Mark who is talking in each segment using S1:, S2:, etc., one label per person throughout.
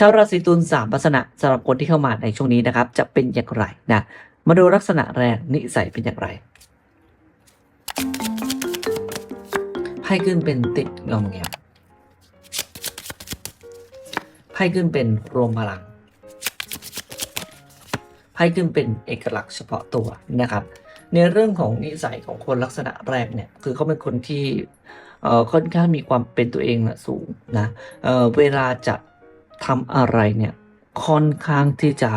S1: ชาวราศีตุลสามลักษณะสำหรับคนที่เข้ามาในช่วงนี้นะครับ จะเป็นอย่างไรนะมาดูลักษณะแรกนิสัยเป็นอย่างไรไพ่ขึ้นเป็นติดงอมแงมไพ่ขึ้นเป็นรวมพลังไพ่ขึ้นเป็นเอกลักษณ์เฉพาะตัวนะครับ ในเรื่องของนิสัยของคนลักษณะแรกเนี่ยคือเขาเป็นคนที่ค่อนข้างมีความเป็นตัวเองนะสูงนะเเวลาจะ ทำอะไรเนี่ยค่อนข้างที่จะ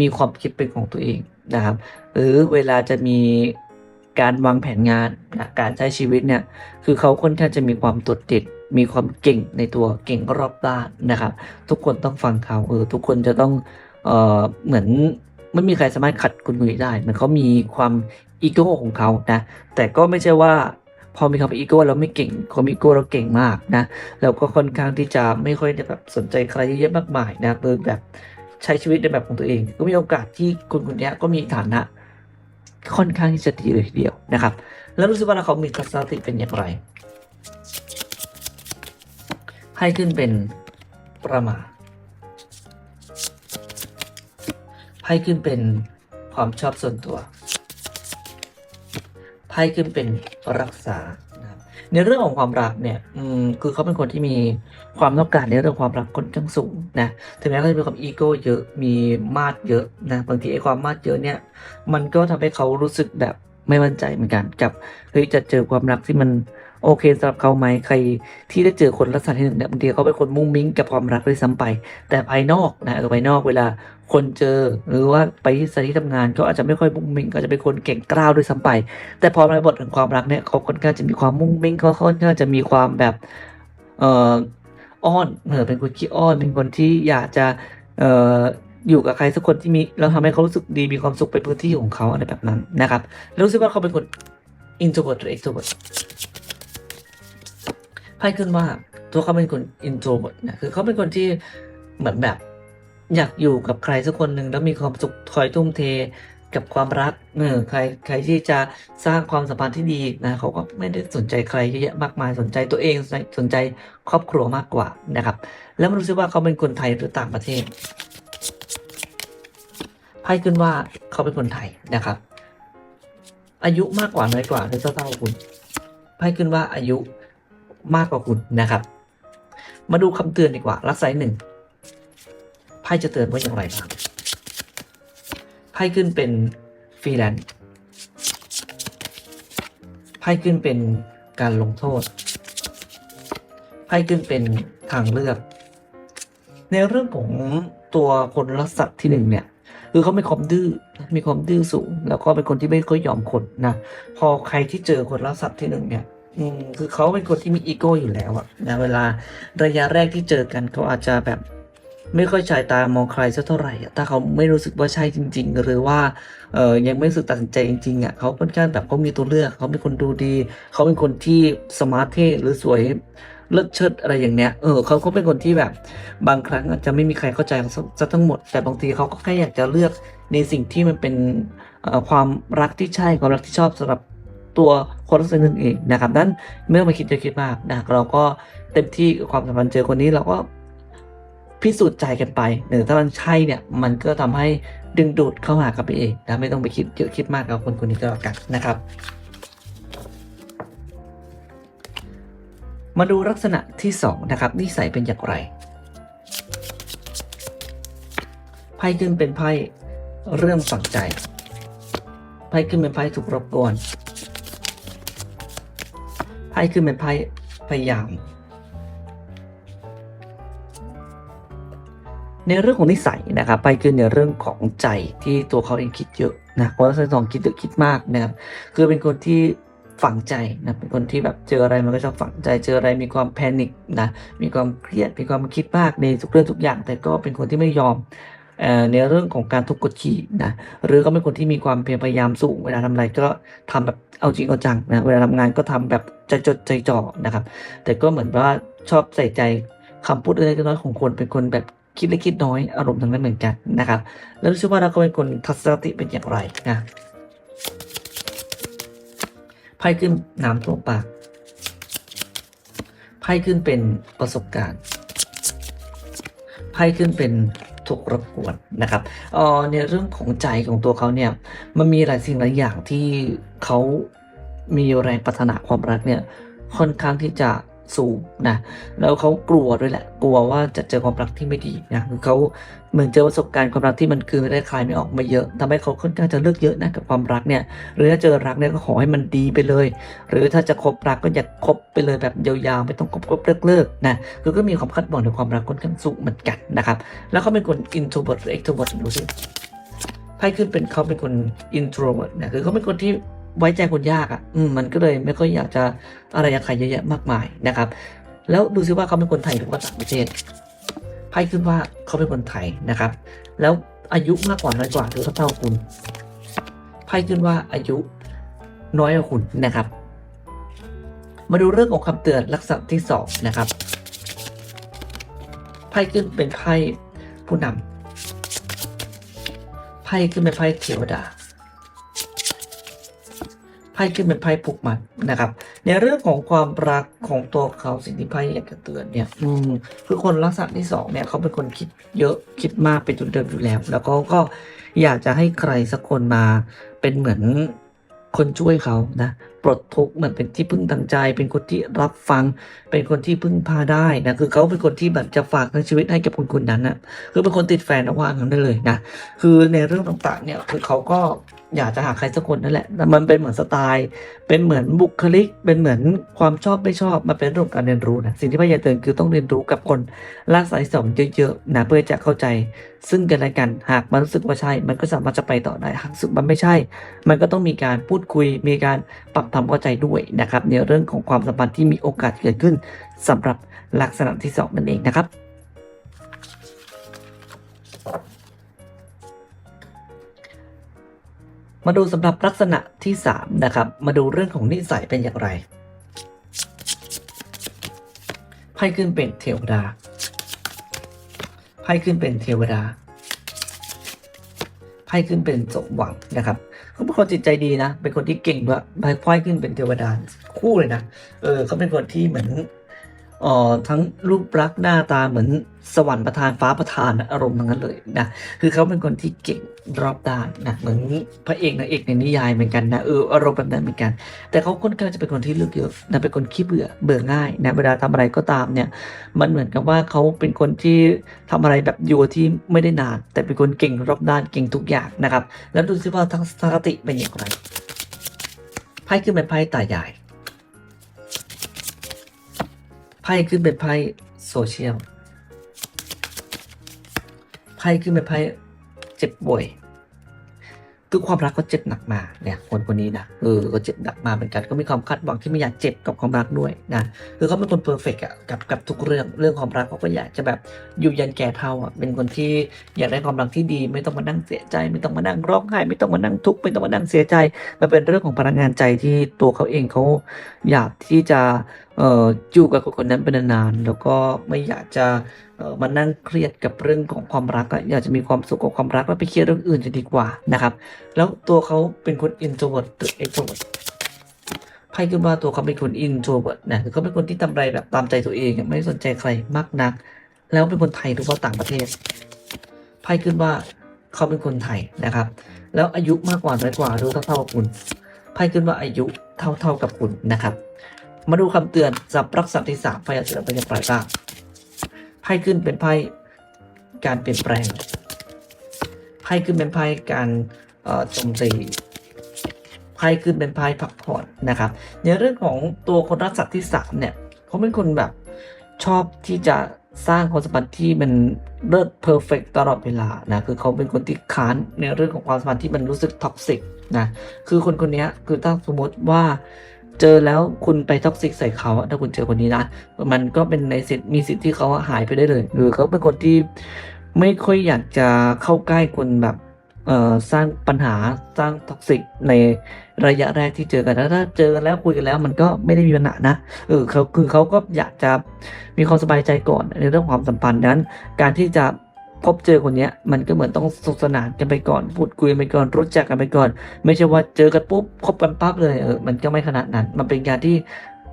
S1: มีความคิดเป็นของตัวเองนะครับ หรือเวลาจะมีการวางแผนงานนะการใช้ชีวิตเนี่ยคือเขาค่อนข้างจะมีความตดเด่นมีความเก่งในตัวเก่งรอบด้านนะครับทุกคนต้องฟังเขาเออทุกคนจะต้องเออเหมือนไม่มีใครสามารถขัดคุณคนนี้ได้เหมือนเขามีความอีโก้ของเขานะแต่ก็ไม่ใช่ว่า พอมีคำว่าอีโก้เราไม่เก่งเขามีอีโก้เราเก่งมากนะแล้วก็ค่อนข้างที่จะไม่ค่อยแบบสนใจใครเยอะมากมายนะเออแบบใช้ชีวิตในแบบของตัวเอง ก็มีโอกาสที่คนคนนี้ก็มีฐานะ ค่อนข้างที่จะดีเลยทีเดียวนะครับ แล้วรู้สึกว่าเขามีทัศนคติเป็นอย่างไร ให้ขึ้นเป็นประมาทไพ่ขึ้นเป็นความชอบส่วนตัว ไพ่ขึ้นเป็นรักษาในเรื่องของความรักเนี่ยคือเขาเป็นคนที่มีความต้องการในเรื่องความรักค่อนข้างสูงนะ ถึงแม้เขาจะมีความอีโก้เยอะ มีมาดเยอะนะ บางทีไอ้ความมาดเยอะเนี่ย มันก็ทำให้เขารู้สึกแบบไม่มั่นใจเหมือนกัน กับเฮ้ยจะเจอความรักที่มัน โอเคสำหรับเขาไหมใครที่ได้เจอคนลักษณะที่หนึ่งเนี่ยบางทีเขาเป็นคนมุ่งมิ้งกับความรักด้วยซ้ำไป แต่ภายนอกนะเออภายนอกเวลาคนเจอหรือว่าไปที่สถานที่ทำงานเขาอาจจะไม่ค่อยมุ่งมิ้งก็อาจะเป็นคนเก่งกล้าวด้วยซ้ำไป แต่พอในบทของความรักเนี่ยเขาค่อนข้างจะมีความมุ่งมิ้งเขาค่อนข้างจะมีความแบบเอ่ออ้อนเออเป็นคนขี้อ้อนเป็นคนที่อยากจะเอ่ออยู่กับใครสักคนที่มีแล้วทำให้เขารู้สึกดีมีความสุขเป็นพื้นที่ของเขาอะไรแบบนั้นนะครับรู้สึกว่าเขาเป็นคน introvert หรือ extrovert ไพ่ขึ้นว่าตัวเขาเป็นคน introvert นะคือเขาเป็นคนที่เหมือนแบบ อยากอยู่กับใครสักคนหนึ่งแล้วมีความสุขคอยทุ่มเทกับความรักเออใครใครที่จะสร้างความสัมพันธ์ที่ดีนะเขาก็ไม่ได้สนใจใครเยอะแยะมากมายสนใจตัวเองสนใจครอบครัวมากกว่านะครับ แล้วมันรู้สึกว่าเขาเป็นคนไทยหรือต่างประเทศไพ่ขึ้นว่าเขาเป็นคนไทยนะครับ อายุมากกว่าน้อยกว่าหรือเท่าๆคุณไพ่ขึ้นว่าอายุ มากกว่าคุณนะครับ มาดูคำเตือนดีกว่า ลักษณะหนึ่งไพ่จะเตือนว่าอย่างไรบ้างไพ่ขึ้นเป็นฟรีแลนซ์ไพ่ขึ้นเป็นการลงโทษไพ่ขึ้นเป็นทางเลือก ในเรื่องของตัวคนลักษณะที่หนึ่งเนี่ยคือเขามีความดื้อ มีความดื้อสูง แล้วก็เป็นคนที่ไม่ค่อยยอมคนนะ พอใครที่เจอคนลักษณะที่หนึ่งเนี่ย อืมคือเขาเป็นคนที่มีอีโก้อยู่แล้วอะนะเวลาระยะแรกที่เจอกันเขาอาจจะแบบ ไม่ค่อยฉายตามองใครสักเท่าไหร่อะถ้าเขาไม่รู้สึกว่าใช่จริง ๆ หรือว่าเออยังไม่รู้สึกตัดสินใจจริงๆอะเขาค่อนข้างแบบเขามีตัวเลือกเขาเป็นคนดูดีเขาเป็นคนที่สมาร์ทเท่หรือสวยเลิศเชิดอะไรอย่างเนี้ย เออเขาเขาเป็นคนที่แบบบางครั้งอาจจะไม่มีใครเข้าใจซะทั้งหมด แต่บางทีเขาก็แค่อยากจะเลือกในสิ่งที่มันเป็นความรักที่ใช่ความรักที่ชอบสำหรับ ตัวคนลักษณะหนึ่งเองนะครับนั้นไม่ต้องมาคิดเยอะคิดมากนะเราก็เต็มที่กับความสัมพันธ์เจอคนนี้เราก็พิสูจน์ใจกันไปหรือถ้ามันใช่เนี่ยมันก็ทำให้ดึงดูดเข้าหากันไปเองนะไม่ต้องไปคิดเยอะคิดมากกับคนคนนี้ก็แล้วกันนะครับ มาดูลักษณะที่สองนะครับนิสัยเป็นอย่างไรไพ่ขึ้นเป็นไพ่เรื่องฝังใจไพ่ขึ้นเป็นไพ่ถูกรบกวน พ่ขึ้นเป็นไพ่พยายาม ในเรื่องของนิสัยนะครับไปคือในเรื่องของใจที่ตัวเขาเองคิดเยอะนะเพราะว่าสองคิดเยอะคิดมากนะครับคือเป็นคนที่ฝังใจนะเป็นคนที่แบบเจออะไรมันก็ชอบฝังใจเจออะไรมีความแพนิคนะมีความเครียดมีความคิดมากในทุกเรื่องทุกอย่าง แต่ก็เป็นคนที่ไม่ยอม ในเรื่องของการทุกข์กดขี่นะหรือก็เป็นคนที่มีความเพียรพยายามสูง เวลาทำอะไรก็ทำแบบเอาจริงเอาจังนะเวลาทำงานก็ทำแบบใจจดใจจ่อนะครับ แต่ก็เหมือนว่าชอบใส่ใจคำพูดเล็กๆน้อยๆของคนเป็นคนแบบคิดเล็กคิดน้อยอารมณ์ทางนั้นเหมือนกันนะครับ แล้วรู้สึกว่าเราก็เป็นคนทัศนคติเป็นอย่างไรนะไพ่ขึ้นน้ำท่วมปากไพ่ขึ้นเป็นประสบการณ์ไพ่ขึ้นเป็น ถูกรบกวนนะครับเอ่อในเรื่องของใจของตัวเขาเนี่ยมันมีหลายสิ่งหลายอย่างที่เขามีแรงปรารถนาความรักเนี่ยค่อนข้างที่จะ สูงนะแล้วเขากลัวด้วยแหละ กลัวว่าจะเจอความรักที่ไม่ดีนะคือเขาเหมือนเจอประสบการณ์ความรักที่มันคือไม่ได้คลายไม่ออกมาเยอะทำให้เขาค่อนข้างจะเลือกเยอะนะกับความรักเนี่ยหรือถ้าเจอรักเนี่ยก็ขอให้มันดีไปเลย หรือถ้าจะคบรักก็อย่าคบไปเลยแบบยาวๆไม่ต้องคบคบเลิกเลิกๆนะคือก็มีความคาดหวังในความรักค่อนข้างสูงเหมือนกันนะครับแล้วเขาเป็นคน introvert หรือ extrovert ดูสิไพ่ขึ้นเป็นเขาเป็นคน introvert นะคือเขาเป็นคนที่ ไว้ใจคนยากอะมันก็เลยไม่ค่อยอยากจะอะไรกับใครเยอะแยะมากมายนะครับ แล้วดูซิว่าเขาเป็นคนไทยหรือว่าต่างประเทศไพ่ขึ้นว่าเขาเป็นคนไทยนะครับ แล้วอายุมากกว่าน้อยกว่าหรือเท่าคุณไพ่ขึ้นว่าอายุน้อยกว่าคุณนะครับ มาดูเรื่องของคำเตือนลักษณะที่สองนะครับไพ่ขึ้นเป็นไพ่ผู้นำไพ่ขึ้นเป็นไพ่เทวดา พ่ขึ้นเป็นไพ่ผูกมัดนะครับ ในเรื่องของความรักของตัวเขาสิ่งที่ไพ่อยากจะเตือนเนี่ย อืมคือคนลักษณะที่สองเนี่ยเขาเป็นคนคิดเยอะคิดมากเป็นจุดเดิมอยู่แล้ว แล้วก็ก็อยากจะให้ใครสักคนมาเป็นเหมือนคนช่วยเขานะ ปลดทุกข์เหมือนเป็นที่พึ่งทางใจ เป็นคนที่รับฟัง เป็นคนที่พึ่งพาได้นะคือเขาเป็นคนที่แบบจะฝากทั้งชีวิตให้กับคนคนนั้นนะคือเป็นคนติดแฟนนะว่างั้นได้เลยนะคือในเรื่องต่างๆเนี่ยคือเขาก็อยากจะหาใครสักคนนั่นแหละมันเป็นเหมือนสไตล์ เป็นเหมือนบุคลิก เป็นเหมือนความชอบไม่ชอบ มันเป็นเรื่องการเรียนรู้นะ สิ่งที่พยายามเตือนคือต้องเรียนรู้กับคนลักษณะที่สองเยอะๆนะเพื่อจะเข้าใจ ซึ่งกันและกัน หากมันรู้สึกว่าใช่ มันก็สามารถจะไปต่อได้ หากรู้สึกมันไม่ใช่ มันก็ต้องมีการพูดคุย มีการปรับทำเข้าใจด้วยนะครับในเรื่องของความสัมพันธ์ที่มีโอกาสเกิดขึ้นสำหรับลักษณะที่สองนั่นเองนะครับมาดูสำหรับลักษณะที่ 3 นะครับ มาดูเรื่องของนิสัยเป็นอย่างไรไพ่ขึ้นเป็นเทวดาไพ่ขึ้นเป็นเทวดาไพ่ขึ้นเป็นสมหวังนะครับ เขาเป็นคนจิตใจดีนะ เป็นคนที่เก่งด้วยไพ่อยขึ้นเป็นเทวดาคู่เลยนะ เออเขาเป็นคนที่เหมือน เอ่อทั้งรูปลักษณ์หน้าตาเหมือนสวรรค์ประทานฟ้าประทานอารมณ์ทั้งนั้นเลยนะคือเขาเป็นคนที่เก่งรอบด้านนะเหมือนพระเอกนางเอกในนิยายเหมือนกันนะเอออารมณ์แบบนั้นเหมือนกัน แต่เขาค่อนข้างจะเป็นคนที่เลือกเยอะนะเป็นคนขี้เบื่อเบื่อง่ายนะเวลาทำอะไรก็ตามเนี่ยมันเหมือนกับว่าเขาเป็นคนที่ทำอะไรแบบอยู่ที่ไม่ได้นาน แต่เป็นคนเก่งรอบด้านเก่งทุกอย่างนะครับ แล้วดูซิว่าทัศนคติเป็นอย่างไรไพ่ขึ้นเป็นไพ่ตายาย ไพ่ขึ้นเป็นไพ่โซเชียลไพ่ขึ้นเป็นไพ่เจ็บป่วยคือความรักก็เจ็บหนักมาเนี่ยคนคนนี้นะเออก็เจ็บหนักมาเหมือนกันก็มีความคาดหวังที่ไม่อยากเจ็บกับความรักด้วยนะคือเขาเป็นคนเพอร์เฟกต์อะกับกับทุกเรื่องเรื่องความรักเขาก็อยากจะแบบอยู่ยันแก่เท่าอะเป็นคนที่อยากได้ความรักที่ดี ไม่ต้องมานั่งเสียใจ ไม่ต้องมานั่งร้องไห้ไม่ต้องมานั่งทุกข์ไม่ต้องมานั่งเสียใจมันเป็นเรื่องของพลังงานใจที่ตัวเขาเองเขาอยากที่จะเอ่ออยู่กับคนนั้นเป็นนานๆแล้วก็ไม่อยากจะเอ่อมานั่งเครียดกับเรื่องของความรักอะอยากจะมีความสุขกับความรักแล้วไปเครียดเรื่องอื่นจะดีกว่านะครับ แล้วตัวเขาเป็นคน introvert หรือ extrovert ไพ่ขึ้นว่าตัวเขาเป็นคน introvert นะคือเขาเป็นคนที่ทำอะไรแบบตามใจตัวเองไม่สนใจใครมากนัก แล้วเป็นคนไทยหรือว่าต่างประเทศไพ่ขึ้นว่าเขาเป็นคนไทยนะครับ แล้วอายุมากกว่าน้อยกว่าหรือเท่าๆกับคุณไพ่ขึ้นว่าอายุเท่าๆกับคุณนะครับ มาดูคำเตือนสับลักษณะที่สามไพ่จะเตือนไปอย่างไรบ้างไพ่ขึ้นเป็นไพ่การเปลี่ยนแปลงไพ่ขึ้นเป็นไพ่การโจมตีไพ่ขึ้นเป็นไพ่พักผ่อนนะครับ ในเรื่องของตัวคนรักสัตว์ที่สามเนี่ยเขาเป็นคนแบบชอบที่จะสร้างความสัมพันธ์ที่มันเลิศเพอร์เฟกตลอดเวลานะคือเขาเป็นคนที่ค้านในเรื่องของความสัมพันธ์ที่มันรู้สึกท็อกซิกนะคือคนคนนี้คือถ้าสมมติว่า เจอแล้วคุณไปท็อกซิกใส่เขาถ้าคุณเจอคนนี้นะมันก็เป็นในสิทธิ์มีสิทธิ์ที่เขาหายไปได้เลย หรือเขาเป็นคนที่ไม่ค่อยอยากจะเข้าใกล้คนแบบเอ่อสร้างปัญหาสร้างท็อกซิกในระยะแรกที่เจอกันแล้วถ้าเจอกันแล้วคุยกันแล้วมันก็ไม่ได้มีปัญหานะเออเขาคือเขาก็อยากจะมีความสบายใจก่อนในเรื่องความสัมพันธ์นั้น การที่จะ พบเจอคนเนี้ยมันก็เหมือนต้องสนุกสนานกันไปก่อนพูดคุยกันไปก่อนรู้จักกันไปก่อน ไม่ใช่ว่าเจอกันปุ๊บคบกันปั๊บเลยเออมันก็ไม่ขนาดนั้น มันเป็นการที่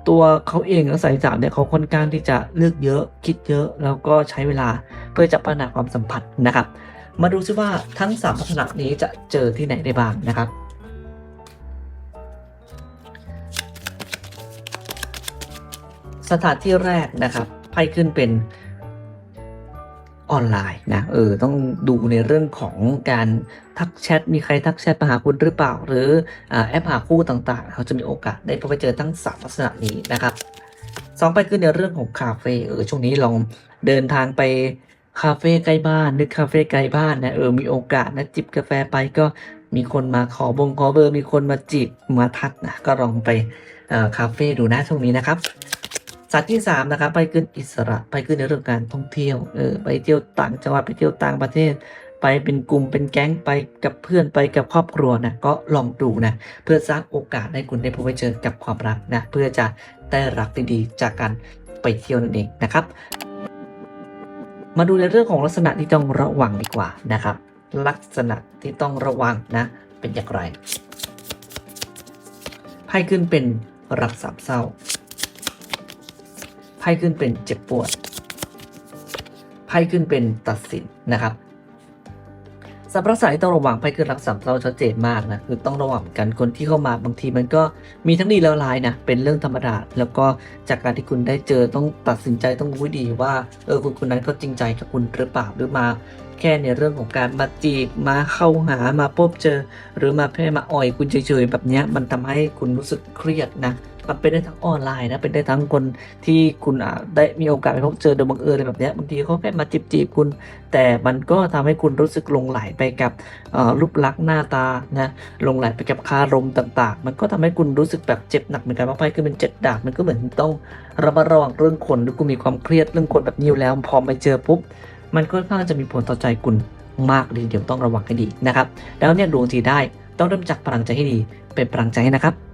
S1: ตัวเขาเองและสายสามเนี่ยเขาค่อนข้างที่จะเลือกเยอะคิดเยอะ แล้วก็ใช้เวลาเพื่อจะพัฒนาความสัมพันธ์นะครับ มาดูซิว่าทั้งสามลักษณะนี้จะเจอที่ไหนได้บ้างนะครับสถานที่แรกนะครับไพ่ขึ้นเป็น ออนไลน์นะเออต้องดูในเรื่องของการทักแชทมีใครทักแชทมาหาคุณหรือเปล่า หรืออแอปหาคู่ต่างๆ เขาจะมีโอกาสได้พบไปเจอทั้งสามลักษณะนี้นะครับสองไปขึ้นในเรื่องของคาเฟ่เออช่วงนี้ลองเดินทางไปคาเฟ่ใกล้บ้านนึกคาเฟ่ใกล้บ้านนะเออมีโอกาสนะจิบกาแฟไปก็มีคนมาขอบงขอเบอร์มีคนมาจีบมาทักนะก็ลองไปคาเฟ่ดูนะช่วงนี้นะครับ สัตว์ที่สามนะครับไปขึ้นอิสระไปขึ้นในเรื่องการท่องเที่ยวเออไปเที่ยวต่างจังหวัดไปเที่ยวต่างประเทศ ไปเป็นกลุ่มเป็นแก๊งไปกับเพื่อนไปกับครอบครัวนะก็ลองดูนะเพื่อสร้างโอกาสให้คุณได้พบไปเจอกับความรักนะเพื่อจะได้รักดีๆจากการไปเที่ยวนั่นเองนะครับ มาดูในเรื่องของลักษณะที่ต้องระวังดีกว่านะครับ ลักษณะที่ต้องระวังนะเป็นอย่างไรไพ่ขึ้นเป็นรักสามเศร้า พ่ขึ้นเป็นเจ็บปวด ไพ่ขึ้นเป็นตัดสินนะครับสำหรับสายที่ต้องระวังไพ่ขึ้นรักสามเศร้าชัดเจนมากนะคือต้องระวังกันคนที่เข้ามาบางทีมันก็มีทั้งดีแล้วร้ายนะเป็นเรื่องธรรมดาแล้วก็จากการที่คุณได้เจอต้องตัดสินใจต้องรู้ดีว่าเออคุณคนนั้นเขาจริงใจกับคุณหรือเปล่าหรือมา แค่ในเรื่องของการมาจีบมาเข้าหามาพบเจอ หรือมาแค่มาอ่อยคุณเฉยๆแบบเนี้ยมันทำให้คุณรู้สึกเครียดนะ มันเป็นได้ทั้งออนไลน์นะเป็นได้ทั้งคนที่คุณอ่าได้มีโอกาสไปพบเจอโดยบังเอิญอะไรแบบนี้บางทีเขาแค่มาจีบจีบๆคุณ แต่มันก็ทำให้คุณรู้สึกลงไหลไปกับรูปลักษณ์หน้าตานะลงไหลไปกับคารมต่าง ๆ มันก็ทำให้คุณรู้สึกแบบเจ็บหนักเหมือนกันเพราะไพ่คือเป็นเจ็ดดาบมันก็เหมือนต้องระมัดระวังเรื่องคนหรือคุณมีความเครียดเรื่องคนแบบนี้อยู่แล้วพอไปเจอปุ๊บมันก็ค่อนข้างจะมีผลต่อใจคุณมากเลยเดี๋ยวต้องระวังให้ดีนะครับ แล้วเนี่ยดวงทีได้ต้องเริ่มจากพลังใจให้ดี เป็นพลังใจนะครับ